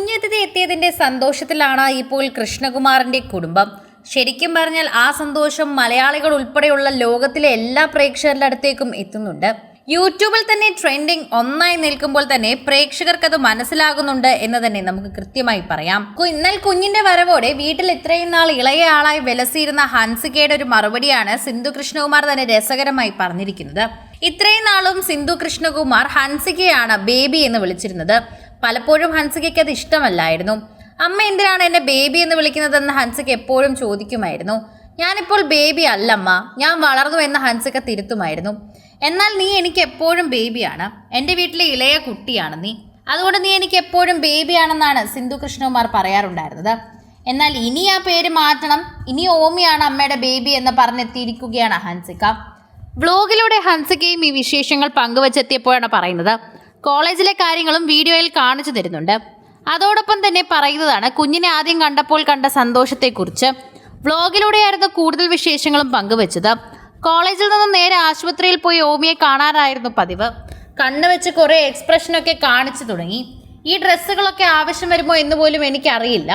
കുഞ്ഞതിഥി എത്തിയതിന്റെ സന്തോഷത്തിലാണ് ഇപ്പോൾ കൃഷ്ണകുമാറിന്റെ കുടുംബം. ശരിക്കും പറഞ്ഞാൽ ആ സന്തോഷം മലയാളികൾ ഉൾപ്പെടെയുള്ള ലോകത്തിലെ എല്ലാ പ്രേക്ഷകരുടെ അടുത്തേക്കും എത്തുന്നുണ്ട്. യൂട്യൂബിൽ തന്നെ ട്രെൻഡിങ് ഒന്നായി നിൽക്കുമ്പോൾ തന്നെ പ്രേക്ഷകർക്ക് അത് മനസ്സിലാകുന്നുണ്ട് എന്ന് തന്നെ നമുക്ക് കൃത്യമായി പറയാം. എന്നാൽ കുഞ്ഞിന്റെ വരവോടെ വീട്ടിൽ ഇത്രയും നാൾ ഇളയ ആളായി വിലസിയിരുന്ന ഹൻസികയുടെ ഒരു മറുപടിയാണ് സിന്ധു കൃഷ്ണകുമാർ തന്നെ രസകരമായി പറഞ്ഞിരിക്കുന്നത്. ഇത്രയും നാളും സിന്ധു കൃഷ്ണകുമാർ ഹൻസികയാണ് ബേബി എന്ന് വിളിച്ചിരുന്നത്. പലപ്പോഴും ഹൻസികയ്ക്ക് അത് ഇഷ്ടമല്ലായിരുന്നു. അമ്മ എന്തിനാണ് എന്നെ ബേബി എന്ന് വിളിക്കുന്നതെന്ന് ഹൻസിക എപ്പോഴും ചോദിക്കുമായിരുന്നു. ഞാനിപ്പോൾ ബേബി അല്ലമ്മ. ഞാൻ വളർന്നു എന്ന് ഹൻസിക തിരുത്തുമായിരുന്നു. എന്നാൽ നീ എനിക്ക് എപ്പോഴും ബേബിയാണ്. എന്റെ വീട്ടിലെ ഇളയ കുട്ടിയാണ് നീ. അതുകൊണ്ട് നീ എനിക്ക് എപ്പോഴും ബേബിയാണെന്നാണ് സിന്ധു കൃഷ്ണകുമാർ പറയാറുണ്ടായിരുന്നത്. എന്നാൽ ഇനി ആ പേര് മാറ്റണം. ഇനി ഓമിയാണ് അമ്മയുടെ ബേബി എന്ന് പറഞ്ഞെത്തിയിരിക്കുകയാണ് ഹൻസിക വ്ലോഗിലൂടെ ഹൻസികയും ഈ വിശേഷങ്ങൾ പങ്കുവച്ചെത്തിയപ്പോഴാണ് പറയുന്നത്. കോളേജിലെ കാര്യങ്ങളും വീഡിയോയിൽ കാണിച്ചു തരുന്നുണ്ട്. അതോടൊപ്പം തന്നെ പറയുന്നതാണ് കുഞ്ഞിനെ ആദ്യം കണ്ടപ്പോൾ കണ്ട സന്തോഷത്തെക്കുറിച്ച്. വ്ലോഗിലൂടെയായിരുന്നു കൂടുതൽ വിശേഷങ്ങളും പങ്കുവച്ചത്. കോളേജിൽ നിന്ന് നേരെ ആശുപത്രിയിൽ പോയി ഓമിയെ കാണാനായിരുന്നു പതിവ്. കണ്ണു വെച്ച് കുറേ എക്സ്പ്രഷനൊക്കെ കാണിച്ചു തുടങ്ങി. ഈ ഡ്രസ്സുകളൊക്കെ ആവശ്യം വരുമോ എന്ന് പോലും എനിക്കറിയില്ല.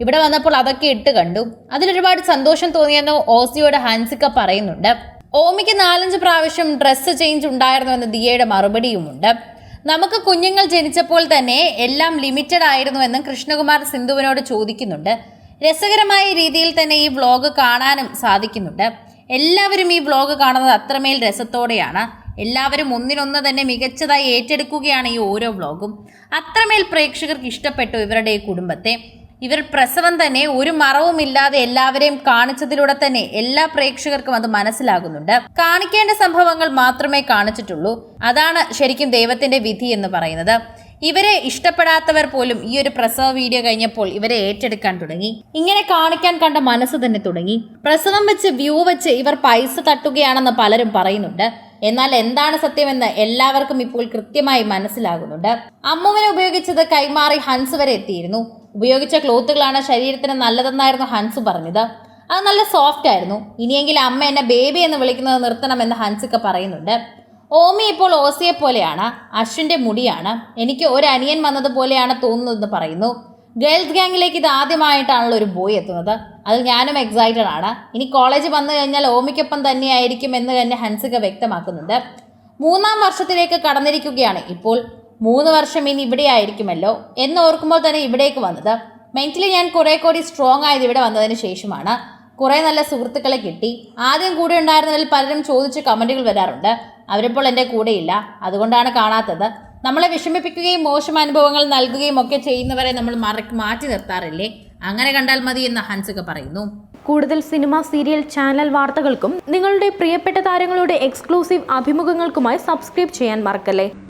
ഇവിടെ വന്നപ്പോൾ അതൊക്കെ ഇട്ട് കണ്ടു. അതിലൊരുപാട് സന്തോഷം തോന്നിയെന്ന് ഓസിയോട് ഹൻസിക്ക പറയുന്നുണ്ട്. ഓമിക്ക് നാലഞ്ച് പ്രാവശ്യം ഡ്രസ്സ് ചേഞ്ച് ഉണ്ടായിരുന്നുവെന്ന് ദിയയുടെ മറുപടിയുമുണ്ട്. നമുക്ക് കുഞ്ഞുങ്ങൾ ജനിച്ചപ്പോൾ തന്നെ എല്ലാം ലിമിറ്റഡ് ആയിരുന്നുവെന്നും കൃഷ്ണകുമാർ സിന്ധുവിനോട് ചോദിക്കുന്നുണ്ട്. രസകരമായ രീതിയിൽ തന്നെ ഈ വ്ലോഗ് കാണാനും സാധിക്കുന്നുണ്ട്. എല്ലാവരും ഈ വ്ലോഗ് കാണുന്നത് അത്രമേൽ രസത്തോടെയാണ്. എല്ലാവരും ഒന്നിനൊന്ന് തന്നെ മികച്ചതായി ഏറ്റെടുക്കുകയാണ് ഈ ഓരോ വ്ലോഗും. അത്രമേൽ പ്രേക്ഷകർക്ക് ഇഷ്ടപ്പെട്ടു ഇവരുടെ കുടുംബത്തെ. ഇവർ പ്രസവം തന്നെ ഒരു മറവുമില്ലാതെ എല്ലാവരെയും കാണിച്ചതിലൂടെ തന്നെ എല്ലാ പ്രേക്ഷകർക്കും അത് മനസ്സിലാകുന്നുണ്ട്. കാണിക്കേണ്ട സംഭവങ്ങൾ മാത്രമേ കാണിച്ചിട്ടുള്ളൂ. അതാണ് ശരിക്കും ദൈവത്തിന്റെ വിധി എന്ന് പറയുന്നത്. ഇവരെ ഇഷ്ടപ്പെടാത്തവർ പോലും ഈ ഒരു പ്രസവ വീഡിയോ കഴിഞ്ഞപ്പോൾ ഇവരെ ഏറ്റെടുക്കാൻ തുടങ്ങി. ഇങ്ങനെ കാണിക്കാൻ കണ്ട മനസ്സ് തന്നെ തുടങ്ങി. പ്രസവം വെച്ച് വ്യൂ വെച്ച് ഇവർ പൈസ തട്ടുകയാണെന്ന് പലരും പറയുന്നുണ്ട്. എന്നാൽ എന്താണ് സത്യമെന്ന് എല്ലാവർക്കും ഇപ്പോൾ കൃത്യമായി മനസ്സിലാകുന്നുണ്ട്. അമ്മുവിനെ ഉപയോഗിച്ചത് കൈമാറി ഹൻസ് വരെ എത്തിയിരുന്നു. ഉപയോഗിച്ച ക്ലോത്തുകളാണ് ശരീരത്തിന് നല്ലതെന്നായിരുന്നു ഹൻസ് പറഞ്ഞത്. അത് നല്ല സോഫ്റ്റ് ആയിരുന്നു. ഇനിയെങ്കിലും അമ്മ എന്നെ ബേബി എന്ന് വിളിക്കുന്നത് നിർത്തണമെന്ന് ഹൻസിക്ക പറയുന്നുണ്ട്. ഓമി ഇപ്പോൾ ഓസിയെ പോലെയാണ് അശ്വിന്റെ മുടിയാണ്. എനിക്ക് ഒരു അനിയൻ വന്നതുപോലെയാണ് തോന്നുന്നതെന്ന് പറയുന്നു. ഗേൾസ് ഗാങ്ങിലേക്ക് ഇത് ആദ്യമായിട്ടാണല്ലോ ഒരു ബോയ് എത്തുന്നത്. അത് ഞാനും എക്സൈറ്റഡ് ആണ്. ഇനി കോളേജ് വന്നു കഴിഞ്ഞാൽ ഓമിക്കൊപ്പം തന്നെയായിരിക്കും എന്ന് തന്നെ ഹൻസിക വ്യക്തമാക്കുന്നുണ്ട്. മൂന്നാം വർഷത്തിലേക്ക് കടന്നിരിക്കുകയാണ് ഇപ്പോൾ. മൂന്ന് വർഷം ഇനി ഇവിടെ ആയിരിക്കുമല്ലോ എന്ന് ഓർക്കുമ്പോൾ തന്നെ ഇവിടേക്ക് വന്നത്. മെന്റലി ഞാൻ കുറെ കൂടി സ്ട്രോങ് ആയത് ഇവിടെ വന്നതിന് ശേഷമാണ്. കുറേ നല്ല സുഹൃത്തുക്കളെ കിട്ടി. ആദ്യം കൂടെ ഉണ്ടായിരുന്നതിൽ പലരും ചോദിച്ച് കമന്റുകൾ വരാറുണ്ട്. അവരിപ്പോൾ എന്റെ കൂടെയില്ല. അതുകൊണ്ടാണ് കാണാത്തത്. നമ്മളെ വിഷമിപ്പിക്കുകയും മോശം അനുഭവങ്ങൾ നൽകുകയും ഒക്കെ ചെയ്യുന്നവരെ നമ്മൾ മറ മാറ്റി നിർത്താറില്ലേ? അങ്ങനെ കണ്ടാൽ മതി എന്ന് ഹൻസിക പറയുന്നു. കൂടുതൽ സിനിമ സീരിയൽ ചാനൽ വാർത്തകൾക്കും നിങ്ങളുടെ പ്രിയപ്പെട്ട താരങ്ങളുടെ എക്സ്ക്ലൂസീവ് അഭിമുഖങ്ങൾക്കുമായി സബ്സ്ക്രൈബ് ചെയ്യാൻ മറക്കല്ലേ?